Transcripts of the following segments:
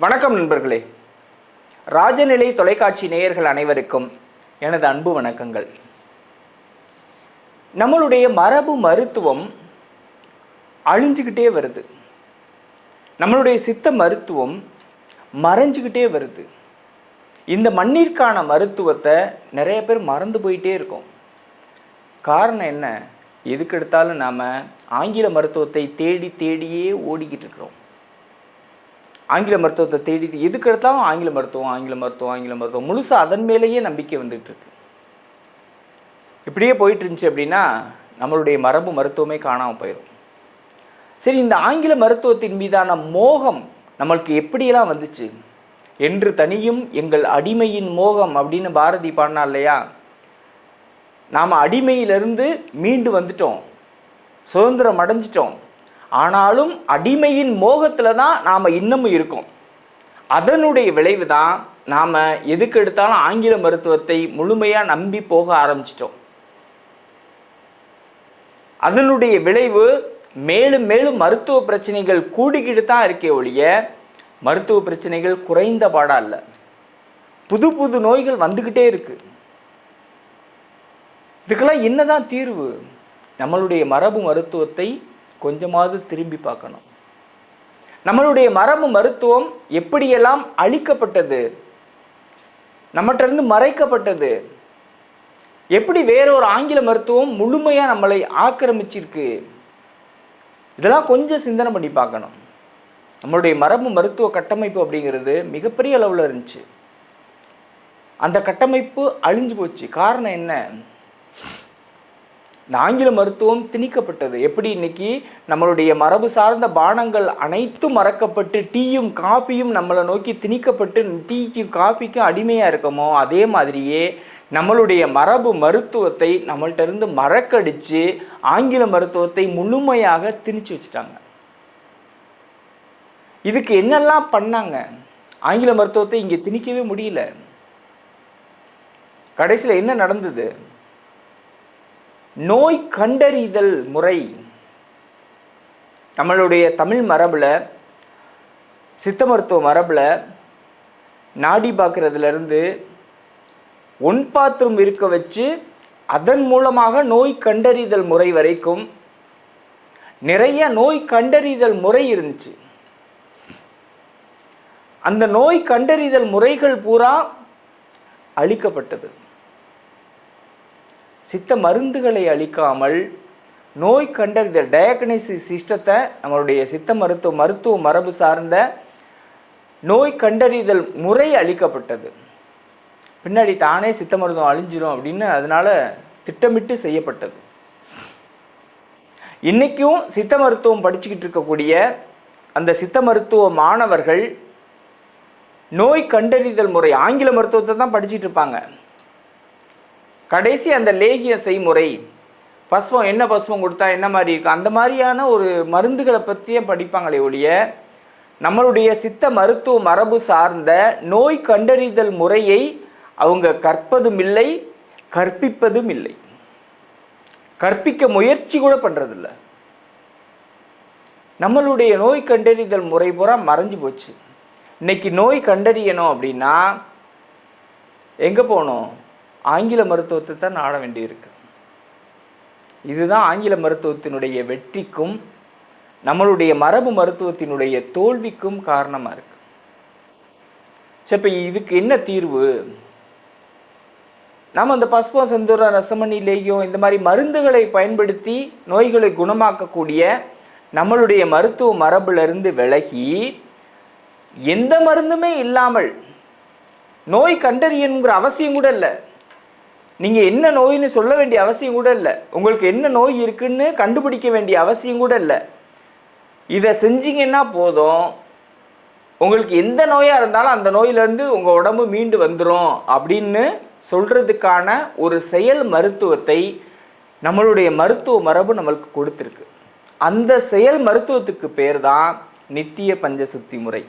வணக்கம் நண்பர்களே. ராஜநிலை தொலைக்காட்சி நேயர்கள் அனைவருக்கும் எனது அன்பு வணக்கங்கள். நம்மளுடைய மரபு மருத்துவம் அழிஞ்சுக்கிட்டே வருது. நம்மளுடைய சித்த மருத்துவம் மறைஞ்சுக்கிட்டே வருது. இந்த மண்ணிற்கான மருத்துவத்தை நிறைய பேர் மறந்து போயிட்டே இருக்கோம். காரணம் என்ன? எதுக்கு எடுத்தாலும் நாம் ஆங்கில மருத்துவத்தை தேடி தேடியே ஓடிக்கிட்டு இருக்கிறோம். ஆங்கில மருத்துவத்தை தேடி எதுக்கு எடுத்தாலும் ஆங்கில மருத்துவம் ஆங்கில மருத்துவம் ஆங்கில மருத்துவம். முழுசாக அதன் மேலேயே நம்பிக்கை வந்துட்டு இருக்கு. இப்படியே போயிட்டு இருந்துச்சு அப்படின்னா நம்மளுடைய மரபு மருத்துவமே காணாமல் போயிடும் சரி இந்த ஆங்கில மருத்துவத்தின் மீதான மோகம் நம்மளுக்கு எப்படியெல்லாம் வந்துச்சு? என்று தனியும் எங்கள் அடிமையின் மோகம் அப்படின்னு பாரதி பாடினா இல்லையா? நாம் அடிமையிலிருந்து மீண்டு வந்துட்டோம். சுதந்திரம் அடைஞ்சிட்டோம். ஆனாலும் அடிமையின் மோகத்தில் தான் நாம் இன்னமும் இருக்கோம். அதனுடைய விளைவு தான் நாம் எதுக்கு எடுத்தாலும் ஆங்கில மருத்துவத்தை முழுமையாக நம்பி போக ஆரம்பிச்சிட்டோம். அதனுடைய விளைவு மேலும் மேலும் மருத்துவ பிரச்சனைகள் கூடிக்கிட்டு தான் இருக்கே ஒழிய மருத்துவ பிரச்சனைகள் குறைந்த பாடாக இல்லை புது புது நோய்கள் வந்துக்கிட்டே இருக்கு. இதுக்கெல்லாம் என்னதான் தீர்வு? நம்மளுடைய மரபு மருத்துவத்தை கொஞ்சமாவது திரும்பி பார்க்கணும். நம்மளுடைய மரபு மருத்துவம் எப்படியெல்லாம் அழிக்கப்பட்டது? நம்மகிட்டருந்து மறைக்கப்பட்டது? எப்படி வேற ஒரு ஆங்கில மருத்துவம் முழுமையாக நம்மளை ஆக்கிரமிச்சிருக்கு? இதெல்லாம் கொஞ்சம் சிந்தனை பண்ணி பார்க்கணும். நம்மளுடைய மரபு மருத்துவ கட்டமைப்பு அப்படிங்கிறது மிகப்பெரிய அளவில் இருந்துச்சு. அந்த கட்டமைப்பு அழிஞ்சு போச்சு. காரணம் என்ன? இந்த ஆங்கில மருத்துவம் திணிக்கப்பட்டது. எப்படி இன்னைக்கு நம்மளுடைய மரபு சார்ந்த பானங்கள் அனைத்தும் மறக்கப்பட்டு டீயும் காப்பியும் நம்மளை நோக்கி திணிக்கப்பட்டு டீக்கும் காப்பிக்கும் அடிமையாக இருக்கமோ அதே மாதிரியே நம்மளுடைய மரபு மருத்துவத்தை நம்மள்ட்ட இருந்து மறக்கடிச்சு ஆங்கில மருத்துவத்தை முழுமையாக திணிச்சு வச்சுட்டாங்க. இதுக்கு என்னெல்லாம் பண்ணாங்க? ஆங்கில மருத்துவத்தை இங்கே திணிக்கவே முடியல. கடைசியில் என்ன நடந்தது? நோய் கண்டறிதல் முறை. நம்மளுடைய தமிழ் மரபில் சித்த மருத்துவ மரபில் நாடி பார்க்குறதுலேருந்து ஒன் பாத்ரூம் இருக்க வச்சு அதன் மூலமாக நோய் கண்டறிதல் முறை வரைக்கும் நிறைய நோய் கண்டறிதல் முறை இருந்துச்சு. அந்த நோய் கண்டறிதல் முறைகள் பூரா அழிக்கப்பட்டது. சித்த மருந்துகளை அளிக்காமல் நோய் கண்டறிதல் டயக்னைசிஸ் சிஸ்டத்தை நம்மளுடைய சித்த மருத்துவ மருத்துவ மரபு சார்ந்த நோய் கண்டறிதல் முறை அளிக்கப்பட்டது. பின்னாடி தானே சித்த மருத்துவம் அழிஞ்சிரும் அப்படின்னு அதனால திட்டமிட்டு செய்யப்பட்டது. இன்றைக்கும் சித்த மருத்துவம் படிச்சுக்கிட்டு இருக்கக்கூடிய அந்த சித்த மருத்துவ மாணவர்கள் நோய் கண்டறிதல் முறை ஆங்கில மருத்துவத்தை தான் படிச்சுட்டு இருப்பாங்க. கடைசி அந்த லேகிய செய்முறை பஸ்வம் என்ன பஸ்வம் கொடுத்தா என்ன மாதிரி இருக்கும் அந்த மாதிரியான ஒரு மருந்துகளை பற்றியே படிப்பாங்களே ஒழிய நம்மளுடைய சித்த மருத்துவ மரபு சார்ந்த நோய் கண்டறிதல் முறையை அவங்க கற்பதும் இல்லை கற்பிப்பதும் இல்லை கற்பிக்க முயற்சி கூட பண்ணுறதில்ல நம்மளுடைய நோய் கண்டறிதல் முறை பூரா மறைஞ்சு போச்சு. இன்னைக்கு நோய் கண்டறியணும் அப்படின்னா எங்கே போகணும்? ஆங்கில மருத்துவத்தை தான் நாட வேண்டியிருக்கு. இதுதான் ஆங்கில மருத்துவத்தினுடைய வெற்றிக்கும் நம்மளுடைய மரபு மருத்துவத்தினுடைய தோல்விக்கும் காரணமாக இருக்கு. சரி இப்போ இதுக்கு என்ன தீர்வு? நாம் அந்த பஸ்போ செந்தூர ரசமணி லேகியம் இந்த மாதிரி மருந்துகளை பயன்படுத்தி நோய்களை குணமாக்கக்கூடிய நம்மளுடைய மருத்துவ மரபிலிருந்து விலகி எந்த மருந்துமே இல்லாமல் நோய் கண்டறியணுங்கிற அவசியம் கூட இல்லை. நீங்கள் என்ன நோயின்னு சொல்ல வேண்டிய அவசியம் கூட இல்லை. உங்களுக்கு என்ன நோய் இருக்குன்னு கண்டுபிடிக்க வேண்டிய அவசியம் கூட இல்லை. இதை செஞ்சிங்கன்னா போதும். உங்களுக்கு எந்த நோயாக இருந்தாலும் அந்த நோயிலேருந்து உங்கள் உடம்பு மீண்டு வந்துடும் அப்படின்னு சொல்கிறதுக்கான ஒரு செயல் மருத்துவத்தை நம்மளுடைய மருத்துவ மரபு நம்மளுக்கு கொடுத்துருக்கு. அந்த செயல் மருத்துவத்துக்கு பேர் தான் நித்திய பஞ்சசுத்தி முறை.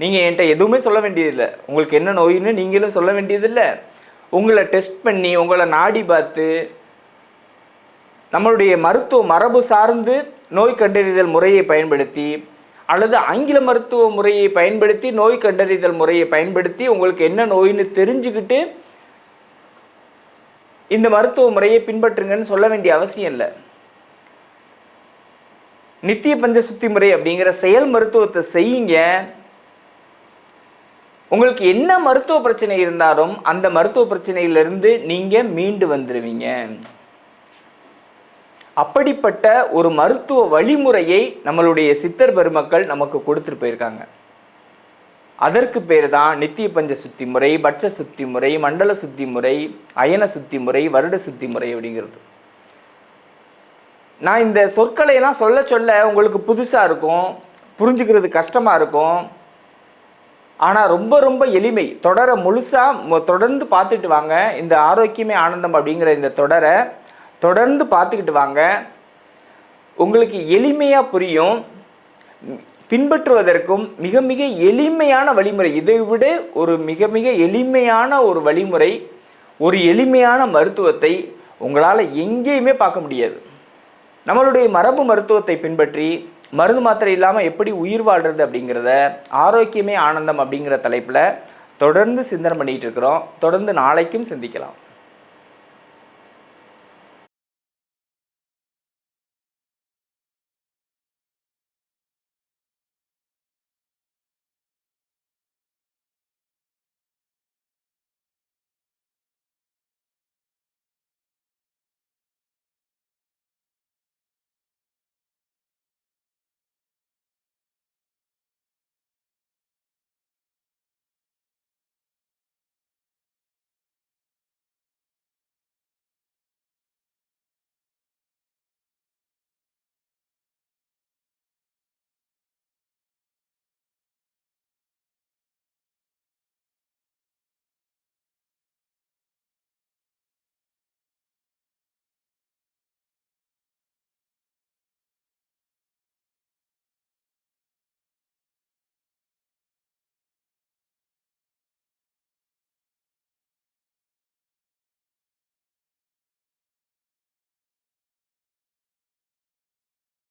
நீங்கள் என்கிட்ட எதுவுமே சொல்ல வேண்டியதில்லை. உங்களுக்கு என்ன நோயின்னு நீங்களும் சொல்ல வேண்டியதில்லை. உங்களை டெஸ்ட் பண்ணி உங்களை நாடி பார்த்து நம்மளுடைய மருத்துவ மரபு சார்ந்து நோய் கண்டறிதல் முறையை பயன்படுத்தி அல்லது ஆங்கில மருத்துவ முறையை பயன்படுத்தி நோய் கண்டறிதல் முறையை பயன்படுத்தி உங்களுக்கு என்ன நோயின்னு தெரிஞ்சுக்கிட்டு இந்த மருத்துவ முறையை பின்பற்றுங்கன்னு சொல்ல வேண்டிய அவசியம் இல்லை. நித்திய பஞ்ச சுத்தி முறை அப்படிங்கிற செயல் மருத்துவத்தை செய்யுங்க. உங்களுக்கு என்ன மருத்துவ பிரச்சனை இருந்தாலும் அந்த மருத்துவ பிரச்சனையிலிருந்து நீங்க மீண்டு வந்துடுவீங்க அப்படிப்பட்ட ஒரு மருத்துவ வழிமுறையை நம்மளுடைய சித்தர் பெருமக்கள் நமக்கு கொடுத்துட்டு போயிருக்காங்க. அதற்கு பேர் தான் நித்திய பஞ்ச சுத்தி முறை பட்ச சுத்தி முறை மண்டல சுத்தி முறை அயன சுத்தி முறை வருட சுத்தி முறை அப்படிங்கிறது. நான் இந்த சொற்களை எல்லாம் சொல்ல சொல்ல உங்களுக்கு புதுசாக இருக்கும் புரிஞ்சுக்கிறது கஷ்டமாக இருக்கும். ஆனால் ரொம்ப ரொம்ப எளிமை. தொடரை முழுசாக தொடர்ந்து பார்த்துட்டு வாங்க. இந்த ஆரோக்கியமே ஆனந்தம் அப்படிங்கிற இந்த தொடரை தொடர்ந்து பார்த்துக்கிட்டு வாங்க. உங்களுக்கு எளிமையாக புரியும். பின்பற்றுவதற்கும் மிக மிக எளிமையான வழிமுறை. இதை விட ஒரு மிக மிக எளிமையான ஒரு வழிமுறை ஒரு எளிமையான மருத்துவத்தை உங்களால் எங்கேயுமே பார்க்க முடியாது. நம்மளுடைய மரபு மருத்துவத்தை பின்பற்றி மருந்து மாத்திரை இல்லாமல் எப்படி உயிர் வாழ்றது அப்படிங்கிறத ஆரோக்கியமே ஆனந்தம் அப்படிங்கிற தலைப்பில் தொடர்ந்து சிந்தனை பண்ணிகிட்டு இருக்கிறோம். தொடர்ந்து நாளைக்கும் சிந்திக்கலாம்.